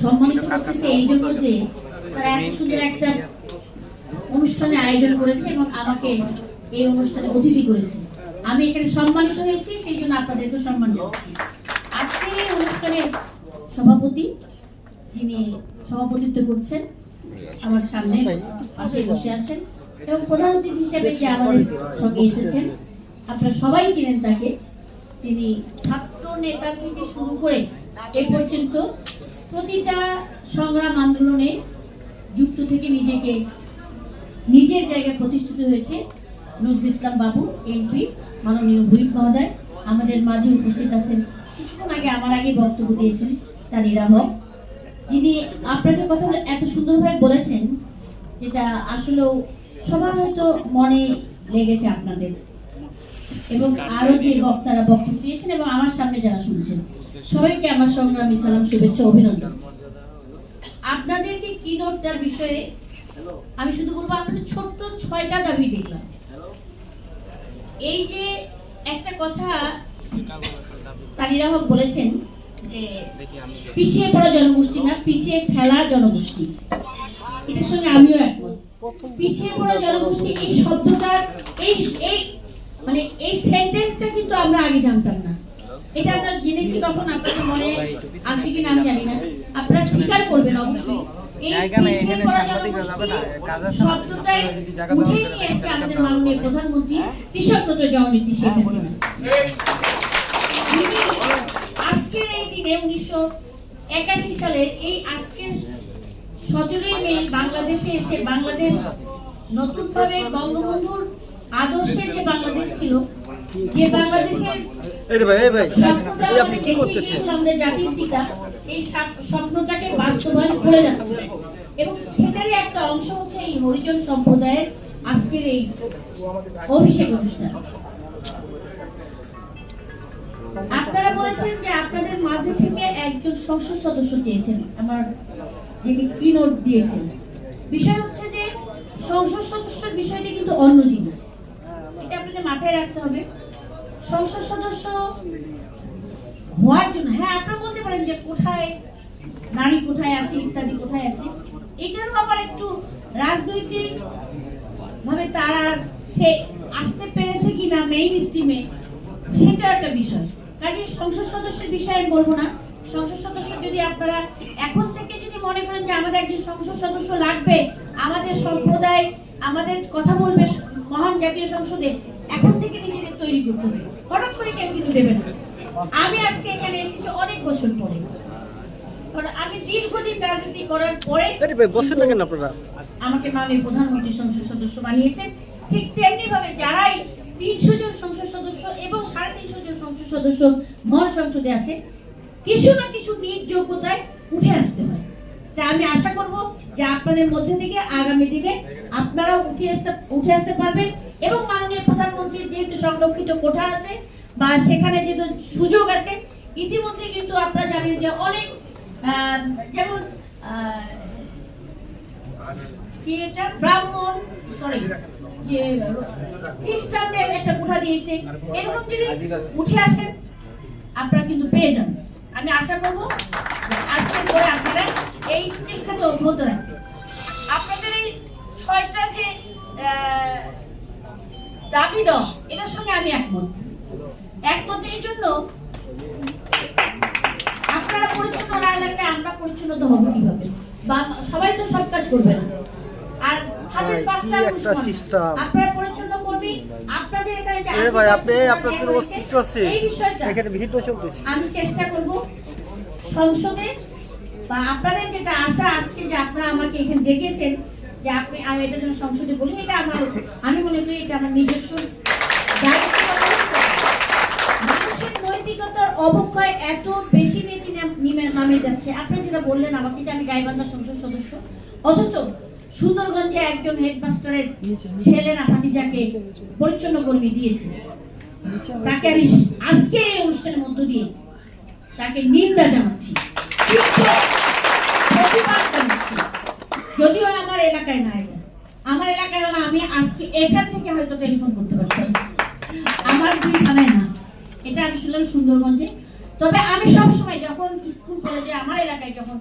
সম্মানিত করতেছে এই জন্য যে তারা এত সুন্দর একটা অনুষ্ঠানে আয়োজন করেছে এবং আমাকে এই অনুষ্ঠানে অতিথি করেছে। আমি এখানে সম্মানিত হয়েছি, সেই জন্য আপনাদেরকে সম্মান জানাচ্ছি। আজকের এই অনুষ্ঠানের সভাপতি, যিনি সভাপতিত্ব করছেন, আমার সামনে পাশে বসে আছেন এবং প্রধান অতিথি হিসেবে যে আমাদের সঙ্গে এসেছেন, আপনারা সবাই চিনেন তাকে। তিনি ছাত্র নেতা থেকে শুরু করে এ পর্যন্ত প্রতিটা সংগ্রাম আন্দোলনে যুক্ত থেকে নিজেকে নিজের জায়গায় প্রতিষ্ঠিত হয়েছে নজরুল ইসলাম বাবু, এমপি, মাননীয় হুইপ মহোদয়। আমাদের মাঝে উপস্থিত আছেন, কিছুক্ষণ আগে আমার আগে বক্তব্য দিয়েছেন তানিরা হক যিনি আপনাদের কথাগুলো এত সুন্দরভাবে বলেছেন, যেটা আসলেও সবার হয়তো মনে লেগেছে আপনাদের। এবং আরও যে বক্তারা বক্তব্য দিয়েছেন এবং আমার সামনে যারা শুনছেন সবাইকে আমার সংগ্রামী সালাম শুভেচ্ছা অভিনন্দন। আপনাদের যে কি কিনোটটার বিষয়ে আমি শুধু বলব আপনাদের ছোট্ট ছয়টা দাবি দেখলাম। এই যে একটা কথা তানিরা হক বলেছেন যে পিছিয়ে পড়া জনগোষ্ঠী না পিছিয়ে ফেলা জনগোষ্ঠী। এটার সঙ্গে আমিও একমত। পিছিয়ে পড়া জনগোষ্ঠী এই শব্দটা এই এই মানে এই সেন্টেন্সটা কিন্তু আমরা আগে জানতাম না। এটা আমরা জেনেছি কখন আপনাদের মনে আছে কিনা আমি জানি না। আপনারা স্বীকার করবেন অবশ্যই। এই পিছিয়ে পড়া জনগোষ্ঠী। শব্দটাই নিয়ে এসছে আমাদের মাননীয় প্রধানমন্ত্রী জননীতি শেখ হাসিনা। আজকের এই দিনে উনিশশো একাশি সালের এই আজকের সতেরোই মে বাংলাদেশে এসে বাংলাদেশ নতুনভাবে বঙ্গবন্ধুর আদর্শে যে ছিল যে বাংলাদেশের আমাদের জাতির পিতা এই স্বপ্নটাকে বাস্তবায়ন করে যাচ্ছে। এবং সেটারই একটা অংশ হচ্ছে এই হরিজন সম্প্রদায়ের আজকের এই অভিষেক অনুষ্ঠান। আপনারা বলেছেন যে আপনাদের মাঝে থেকে একজন সংসদ সদস্য চেয়েছেন। আমার যিনি কি নোট দিয়েছেন। বিষয় হচ্ছে যে সংসদ সদস্যের বিষয়টি কিন্তু অন্য জিনিস। এটা আপনাদের মাথায় রাখতে হবে। সংসদ সদস্য হওয়ার জন্য হ্যাঁ আপনারা বলতে পারেন যে কোথায় নারী কোথায় আছে, ইত্যাদি কোথায় আছে, এটারও আবার একটু রাজনৈতিক ভাবে তারা সে আসতে পেরেছে কিনা মেইন স্ট্রিমে সেটা একটা বিষয়। কাজে সংসদ সদস্যের বিষয়ে বলব না। সংসদ সদস্য যদি আপনারা এখন থেকে যদি মনে করেন যে আমাদের একজন সংসদ সদস্য লাগবে, আমাদের সম্প্রদায়, আমাদের কথা বলবে মহান জাতীয় সংসদে এখন থেকে নিজেদের তৈরি করতে হবে। হঠাৎ করে কেউ কিন্তু দেবে না। আমি আজকে এখানে এসেছি অনেক বছর পরে। আমি দীর্ঘদিন রাজনীতি করার পরে আমাকে মাননীয় প্রধানমন্ত্রী সংসদ সদস্য বানিয়েছেন। ঠিক তেমনি ভাবে যারাই তিনশো জন সংসদ সদস্য এবং সাড়ে তিনশো জন সংসদ সদস্য মহান সংসদে আছে কিছু না কিছু নিজ যোগ্যতায় উঠে আসতে হয়। তা আমি আশা করব যে আপনাদের মধ্যে থেকে আগামী দিনে আপনারাও উঠে আসতে উঠে আসতে পারবেন এবং মাননীয় প্রধানমন্ত্রীর যেহেতু সংরক্ষিত কোঠা আছে বা সেখানে যেহেতু সুযোগ আছে, ইতিমধ্যে কিন্তু আপনারা জানেন যে অনেক যেমন কি এটা? ব্রাহ্মণ একটা কোঠা দিয়েছে। উঠে আসেন, আপনারা কিন্তু পেয়ে যান আমি আশা করব আজকের পরে আপনারা এই চেষ্টাটা অব্যাহত রাখবেন আপনাদের এই ছয়টা যে দাবি দেওয়া এটার সঙ্গে আমি একমত। একমত এই জন্য আপনারা পরিচ্ছন্ন না রাখলে আমরা পরিচ্ছন্ন তো হব কীভাবে? বা সবাই তো সব কাজ করবে না। আর হাতের পাঁচটা। আপনারা পরিচ্ছন্ন করবি আপনাদের এখানে যে ভাই আপনি আপনাদের অস্তিত্ব আছে। এখানে ভিড় চলতেছে। আমি চেষ্টা করব সংসদে বা আপনাদের যেটা আশা আজকে যে আপনারা আমাকে এখানে ডেকেছেন, যে আপনি, আমি এটা যেন সংসদে বলি, এটা আমার, আমি মনে করি এটা আমার নিজস্ব মানুষের নৈতিকতার অবক্ষয় এত বেশি নীতি নেমে যাচ্ছে। আপনি যেটা বললেন আমাকে যে আমি গাইবান্ধা সংসদ সদস্য, অথচ সুন্দরগঞ্জে একজন হেডমাস্টারের ছেলে না ভাতিজাকে পরিচ্ছন্ন কর্মী দিয়েছে, তাকে আমি আজকের এই অনুষ্ঠানের মধ্য দিয়ে তাকে নিন্দা জানাচ্ছি। যদিও আমার এলাকায় না এটা আমার এলাকায় হলে আমি আজকে এখান থেকে হয়তো টেলিফোন করতে পারতাম। আমার দুই থানায় না। এটা আমি শুনলাম সুন্দরগঞ্জে। তবে আমি সবসময় যখন স্কুল, কলেজে, আমার এলাকায় যখন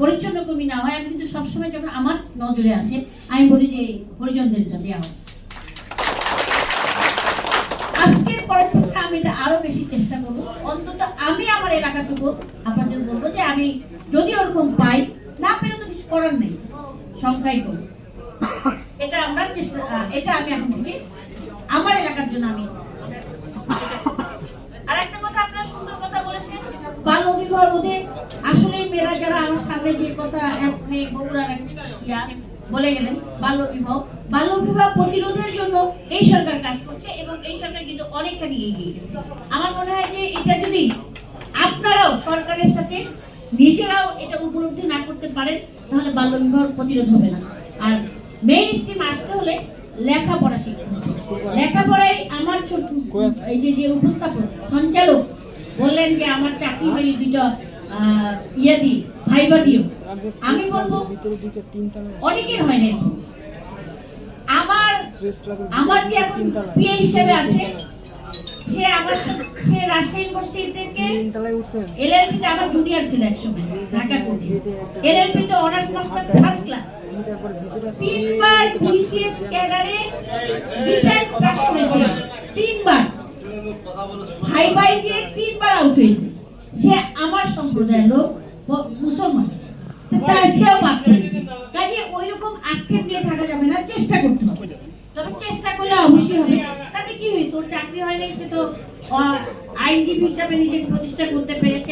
পরিচ্ছন্ন কর্মী না হয়, আমি কিন্তু সবসময় যখন আমার নজরে আসে, আমি বলি যে হরিজনদেরটা দেওয়া হোক। আজকের পরের থেকে আমি এটা আরও বেশি চেষ্টা করব। অন্তত আমি আমার এলাকাটুকু আপনাদের বলব যে আমি যদি ওরকম পাই না পেলে তো কিছু করার নেই। সংখ্যাই করব এটা আমরা চেষ্টা এটা আমি এখন থেকে আমার এলাকার জন্য আমি আর একটা কথা আপনারা সুন্দর কথা বলেছেন। বাল্য বিবাহ রোধে আসলে মেয়েরা যারা আমার সামনে যে কথা এক মেয়ে বগুড়ার এক ইয়া বলে গেলেন বাল্য বিবাহ বাল্য বিবাহ প্রতিরোধের জন্য এই সরকার কাজ করছে এবং এই সরকার কিন্তু অনেকখানি এগিয়ে গেছে। আমার মনে হয় যে এটা যদি আপনারাও সরকারের সাথে নিজেরাও এটা উপলব্ধি না করতে পারেন তাহলে বাল্য বিবাহ প্রতিরোধ হবে না। আর মেইন স্ট্রিম আসতে হলে লেখাপড়া শিখতে হবে। লেখাপড়াই আমার ছোট এই যে যে উপস্থাপক সঞ্চালক বললেন যে আমার চাকরি হয়নি দুটো আহ, ইয়ে দিই ভাইবা দিও আমি বলব অনেকের হয়নি আমার আমার যে এখন পিএ হিসেবে আছে সে আমার সে রাজশাহী ইউনিভার্সিটি থেকে আমার জুনিয়র ছিল একসময় ঢাকা কোর্টে অনার্স মাস্টার্স ফার্স্ট ক্লাস তিনবার বিসিএস ক্যাডারে রিটার্ন পাস তিনবার। ভাই ভাই যে তিনবার আউট হয়েছে। সে আমার সম্প্রদায়ের লোক মুসলমান। তা সেও বাদ করেছে কাজে ওই রকম আক্ষেপ নিয়ে থাকা যাবে না চেষ্টা করতে হবে। তবে চেষ্টা করলে অবশ্যই হবে। তাতে কি হয়েছে? ওর চাকরি হয়নি সে তো আইনজীবী হিসাবে নিজেকে প্রতিষ্ঠা করতে পেরেছে।